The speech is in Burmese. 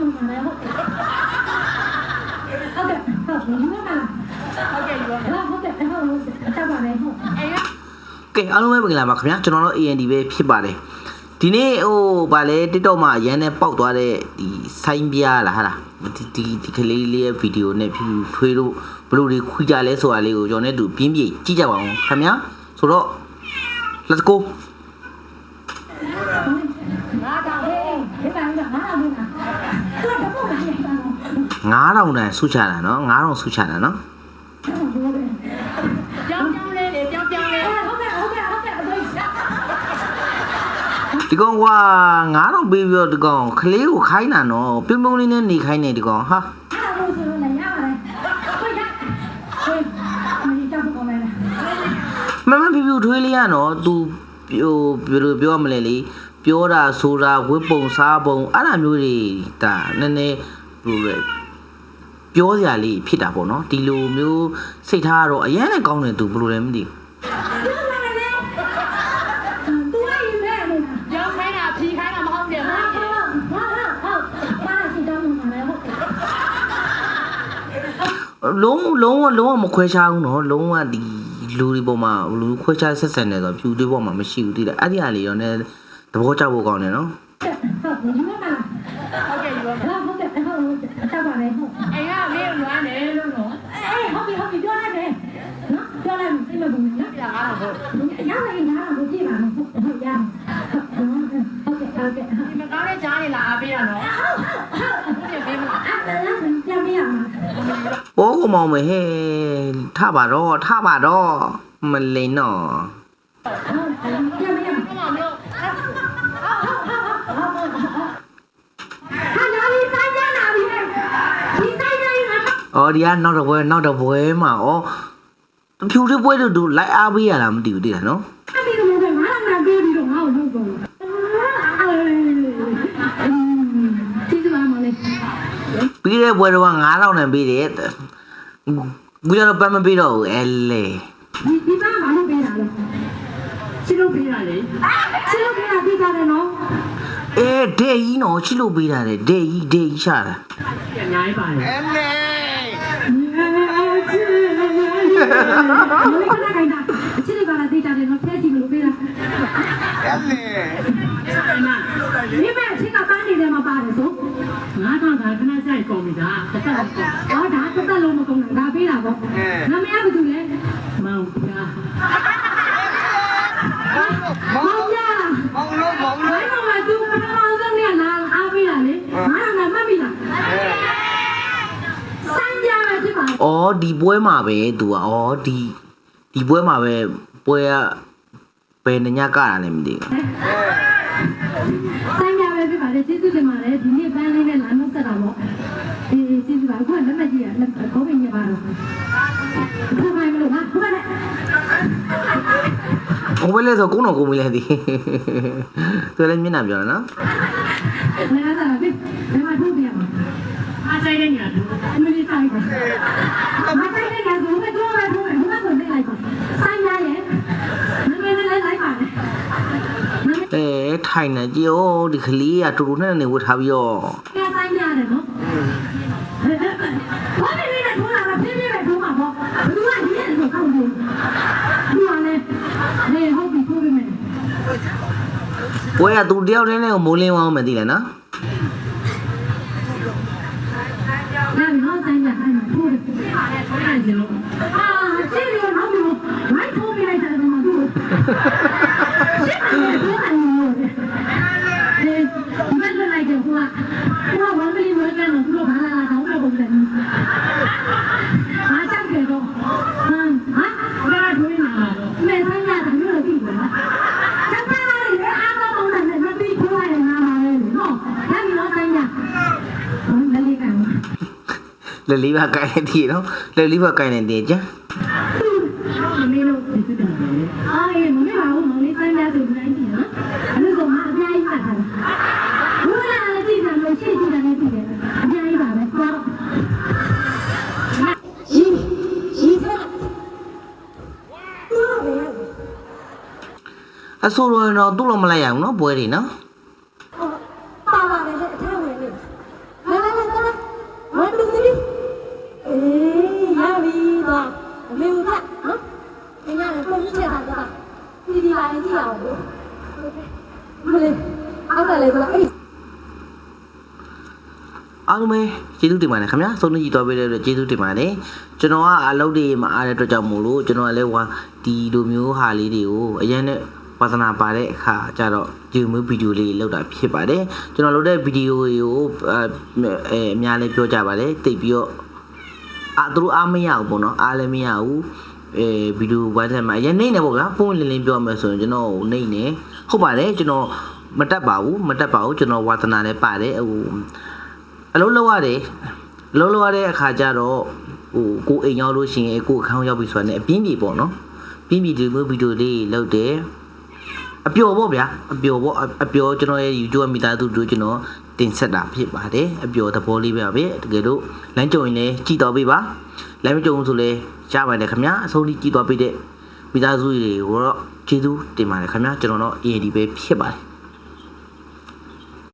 မှန်တယ်ဟုတ်ဟုတ်ကဲ့ဟုတ်ဒီမှာလားဟုတ်ကဲ့ယူရမယ်ဟုတ်ကဲ့ဟုတ်ဟုတ်တက်ပါတယ်ဟုတ်အေးကဲအားလုံးပဲမင်္ဂလာပါခင်ဗျာကျွန်တော်တို့ AND ပဲဖြစ်ပါတယ်ဒီနေ့ဟိုဗာလဲ TikTok မှာရန်နဲ့ပေါက်သွားတဲ့ဒီဆိုင်းပြားလားဟာလားဒီဒီဒီကလေးလေးရဲ့ဗီဒီယိုနဲ့ဖြူဖြူထွေးလို့ဘလို့တွေခွေးကြလဲဆိုတာလေးကိုကျွန်တော်နဲ့တူပြင်းပြကြည့်ကြပါအောင်ခင်ဗျာဆိုတော့ let's go ငါတော့ဟေးဒီပိုင်းကငါတော့ 9000တန်ဆုချတာနော်9000ဆုချတာနော်ဟုတ်ကဲ့ကြောင်းကြောင်းလေးလေကြောင်းကြောင်းလေးဟုတ်ကဲ့ဟုတ်ကဲ့ဟုတ်ကဲ့အသွေးရှာဒီကောင်က9000ပေးပြီးတော့ဒီကောင်ကလေးကိုခိုင်းတာနော်ပြုံးပြုံးလေးနဲ့နေခိုင်းနေဒီကောင်ဟာအဲ့ဒါလို့ဆိုရင်လည်းရပါတယ်ခွေးရခွေးမင်းကြောက်ကောင်းမယ်လားမမပြပြထွေးလေးရနော် तू ဟိုဘယ်လိုပြောရမလဲလေပြောတာဆိုတာဝတ်ပုံစားပုံအဲ့လိုမျိုးတွေဒါနည်းနည်းဘယ်လိုလဲ ပြောစရာလေးဖြစ်တာပေါ့နော်ဒီလိုမျိုးစိတ်ထားကတော့အရင်နဲ့ကောင်းတယ် तू ဘယ်လိုလဲမသိဘူးပြောလာတယ်လေသူကရင်နဲ့လေလားကြောင်းခိုင်းတာဖြီးခိုင်းတာမဟုတ်တယ်ဟာဟုတ်ဟုတ်ဟုတ်ဟုတ်ပါစီတောင်းမှန်တယ်ဟုတ်လုံးလုံးဝလုံးဝမခွဲခြားဘူးနော်လုံးဝဒီလူတွေပေါ်မှာလူခွဲခြားဆက်ဆံနေဆိုဖြူတွေပေါ်မှာမရှိဘူးတိတယ်အဲ့ဒီအရာလေးရောねသဘောကျဖို့ကောင်းတယ်နော် ပြကားတော့ဟုတ် ရမယ်ငါတော့ကြည့်ပါမယ်ဟုတ်ဟုတ်ရဟုတ်ကဲ့ဟုတ်ကဲ့ဟုတ် ဒီမကောင်းတဲ့ကြားနေလာအားပေးတာနော်ဟုတ်တယ်ပေးမလား အဲ့ဒါပြန်ပြရမှာ โอ้กมองไปเฮ้ท่าบาดอท่าบาดอมันเลยเนาะ ဟုတ်ပြန်ပြရမှာ ဘယ်မှာမျိုး ဟာလာပြီးဆိုင်ကြလာပြီဒီဆိုင်ကြမှာ อ๋อဒီကနောက်တော့ပွဲနောက်တော့ပွဲမှာဩ ဖြူတွေပွဲတို့တို့လိုက်အားပေးရလားမသိဘူးတိလားနော်အဲ့ဒီလိုပဲငါလည်းငါပြောပြီးတော့ငါ့ကိုလုပ်ကုန်ဒီကမှမလေးပြီးတဲ့ပွဲတော့9000နဲ့ပေးတယ်ဘူးရတော့ပတ်မပေးတော့ဘူးအဲလေဒီဒီမှာမလုပ်ပေးတာလေရှင်းလို့ပေးတာလေရှင်းလို့ပြတာပြကြတယ်နော်အဲဒေကြီးနော်ချစ်လို့ပေးတာလေဒေကြီးဒေကြီးရှာတာအများကြီးပါတယ်အဲလေမ လေးကလည်းခိုင်းတာအချစ်တွေပါလားသိကြတယ်နော်ဖဲကြည့်မလို့ပေးတာအဲလေဒီမဲ့အချစ်ကပန်းနေတယ်မှာပါတယ်ဆိုငါတော့ဒါခဏဆိုင်ကုန်ပြီဒါတစ်သက်လုံးကုန်ဟောဒါတစ်သက်လုံးမကုန်တာဒါပေးတာပေါ့နာမည်ကဘာတူလဲမောင်ပြား မောင်ရမောင်လုံးမောင်လုံးမောင်ကသူပထမဆုံးနဲ့လာအားပေးတာလေငါကမှတ်မိလားစမ်းကြရ ဖြစ်ပါ ဩဒီပွဲမှာပဲ तू อ่ะဩဒီဒီပွဲမှာပဲပွဲကဘယ်နှညကတာလဲမသိဘူး စမ်းကြရဖြစ်ပါလေကျေးဇူးတင်ပါတယ်ဒီနေ့ပန်းလေးနဲ့လာနှုတ်ဆက်တာပေါ့ဒီကျေးဇူးပါအခုကလက်မကြီးရလက်ခေါင်းပင်ရပါတော့ဘယ်မှာမလို့ဟာဘယ်နဲ့ ဟိုဘယ်လဲဆိုကုန်းတော်ကုန်းမီလဲဒီသူလည်းမျက်နှာပြောတယ်နော် လဲလာတာပြီဘယ်မှာထုတ်ပြရမှာ အားဆိုင်တဲ့ညာသူ အမလေးတိုင်းပါ ထိုင်နေကြည့်ဩဒီကလေးကတူတူနဲ့နေဝတ်ထားပြီးတော့ကဲဆိုင်ရတယ်နော်ဘာလဲလဲထိုးလာတာပြင်းပြင်းပဲထိုးမှာပေါ့ဘယ်သူကဒီနေ့တော့ကောင်းဘူးဒီကလည်းလေဟုတ်ပြီထိုးပြီမယ်ပွဲကသူတယောက်တည်းနဲ့ကိုမိုးလင်းဝအောင်မသိလဲနော်လည်းနော်ဆိုင်ရအဲ့မှာထိုးတယ်ထိုးနိုင်စ လက်လေးပါကိုင်းနေတည်နော်လက်လေးပါကိုင်းနေတည်ကြမင်း သွားမမေဘူးဗျနော်တင်ရတယ်ပုံကြီးချက်ပါဗျဒီဒီပါရင်ကြည့်အောင်လို့မလေးအောက်ကလေးကအေးအားလုံးပဲကျေးဇူးတင်ပါတယ်ခင်ဗျာဆုံးနေကြည့်သွားပေးတဲ့အတွက်ကျေးဇူးတင်ပါတယ်ကျွန်တော်ကအလုပ်တွေမအားတဲ့အတွက်ကြောင့်မို့လို့ကျွန်တော်ကလည်းဟိုဒီလိုမျိုးဟာလေးတွေကိုအရင်နဲ့ဝါသနာပါတဲ့အခါကျတော့ဒီမျိုးဗီဒီယိုလေးလောက်တာဖြစ်ပါတယ်ကျွန်တော်လုပ်တဲ့ဗီဒီယိုတွေကိုအဲအများလေးပြောကြပါတယ်တိတ်ပြီးတော့ အာသူတို့အားမရဘူးပေါ့နော်အားလည်းမရဘူးအဲဗီဒီယိုဝိုင်းထဲမှာအရင်နေနေပေါ့ဗျာပုံလင်းလင်းပြောမယ်ဆိုရင်ကျွန်တော်နေနေဟုတ်ပါတယ်ကျွန်တော်မတက်ပါဘူးမတက်ပါဘူးကျွန်တော်ဝါသနာလည်းပါတယ်ဟိုအလုံးလောက်ရတယ်အလုံးလောက်ရတဲ့အခါကျတော့ဟိုကိုအိမ်ရောက်လို့ရှိရင်ကိုအခန်းရောက်ပြီဆိုတာ ਨੇ အပြင်းပြေပေါ့နော်ပြင်းပြေဒီမျိုးဗီဒီယိုလေးလောက်တယ်အပျော်ပေါ့ဗျာအပျော်ပေါ့အပျော်ကျွန်တော်ရဲ့ YouTube မိသားစုတို့ကျွန်တော် တင်ဆက်တာဖြစ်ပါတယ်အပျော်သဘောလေးပဲပဲတကယ်လို့လမ်းကြုံရင်လည်းကြည်တော်ပေးပါလမ်းမကြုံဆိုလည်းကြားပါတယ်ခင်ဗျာအဆုံးထိကြည်တော်ပေးတဲ့မိသားစုတွေကိုတော့ကျေးဇူးတင်ပါတယ်ခင်ဗျာကျွန်တော်တော့ AD ပဲဖြစ်ပါတယ်